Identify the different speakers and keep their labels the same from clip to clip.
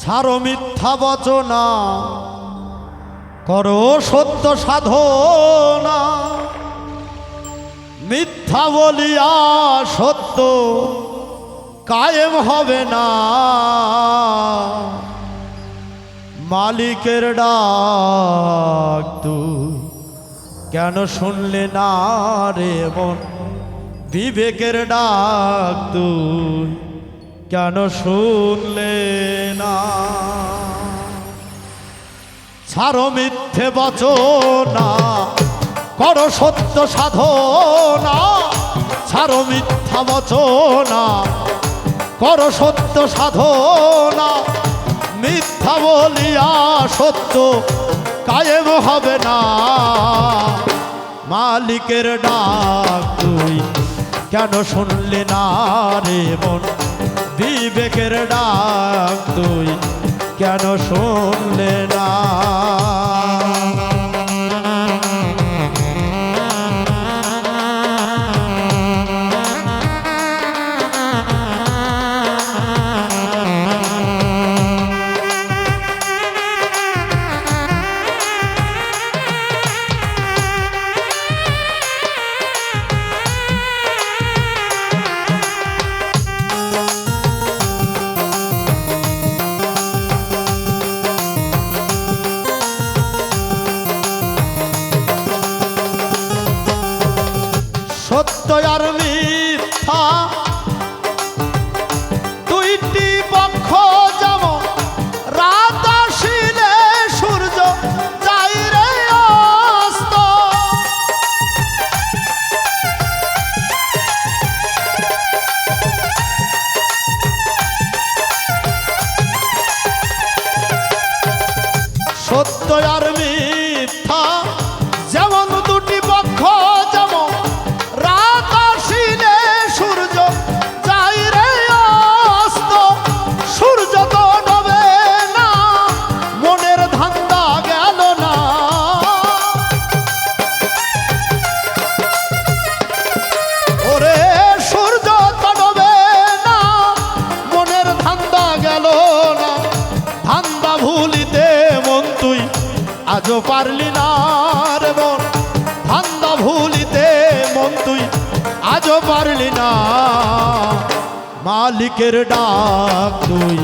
Speaker 1: ছাড়ো মিথ্যা বচনা, করো সত্য সাধনা। মিথ্যা বলিয়া সত্য কায়েম হবে না। মালিকের ডাক তুই কেন শুনলে না রে মন? বিবেকের ডাক তুই কেন শুনলে না? ছাড়ো মিথ্যে বচনা, করো সত্য সাধনা। ছাড়ো মিথ্যা বচনা, করো সত্য সাধনা। মিথ্যা বলিয়া সত্য কায়েম হবে না। মালিকের ডাক তুই কেন শুনলে না রে মন? বিবেকের ডাক তুই কেন শুনলে না? সত্য আর পারলি না। মালিকের ডাক তুই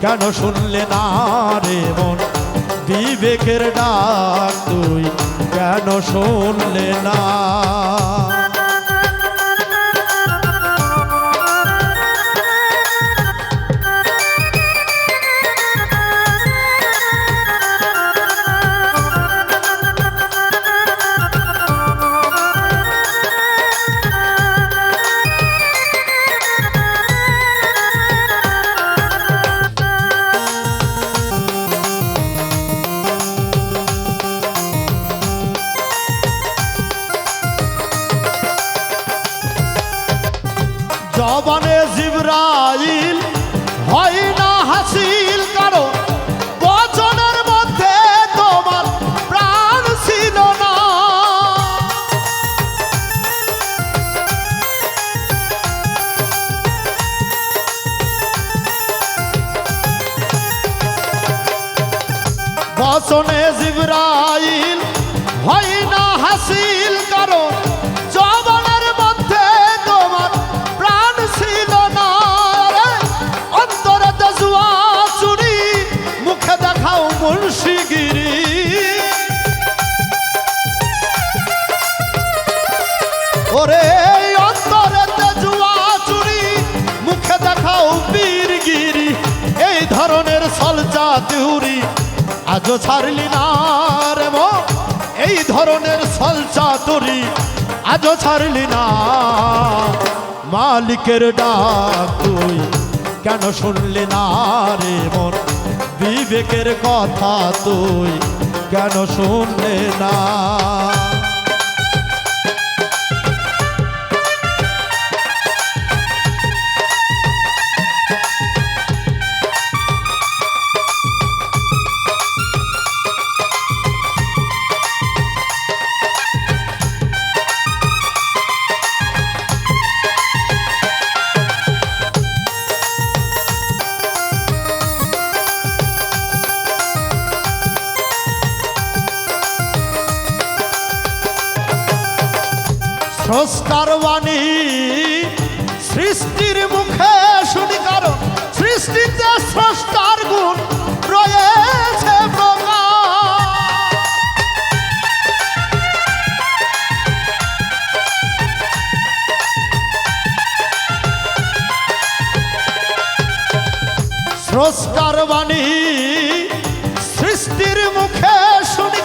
Speaker 1: কেন শুনলে না রে মন? বিবেকের ডাক তুই কেন শুনলে না? জবানে জিব্রাইল, হয় না হাসিল কারও? বচনের মধ্যে তোমার প্রাণ ছিল না। বচনে জিব্রাইল, হয় না হাসিল কারও? জুয়া দেখাও এই ধরনের সলচা আজও ছাড়লি না রে মো, এই ধরনের সলচা তুরি। আজও ছাড়লি না, মালিকের ডাক তুই কেন শুনলি না রে মন? বিবেকের কথা তুই কেন শুনলে না? স্রষ্টার বাণী, সৃষ্টির মুখে শুনি কারণ সৃষ্টিতে স্রষ্টার গুণ রয়েছে স্রষ্টার বাণী, সৃষ্টির মুখে শুনি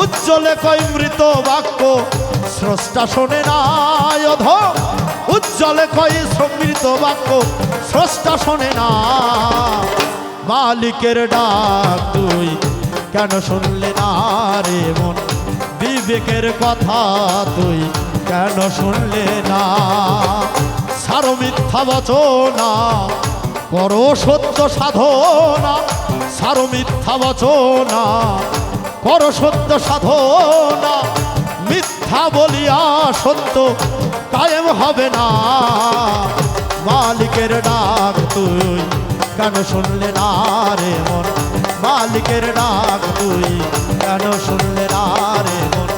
Speaker 1: উজ্জ্বলে কই মৃত বাক্য, স্রষ্টা শোনে না অধ। উজ্জ্বলে কই মৃত বাক্য, স্রষ্টা শোনে না। মালিকের ডাক তুই কেন শুনলে না রে মন? বিবেকের কথা তুই কেন শুনলে না? সারো মিথ্যা বচনা, করো সত্য সাধনা। সারো মিথ্যা বচনা করো সত্য সাধনা, মিথ্যা বলিয়া সত্য কায়েম হবে না। মালিকের ডাক তুই কেন শুনলে না রে মন? মালিকের ডাক তুই কেন শুনলে না রে মন?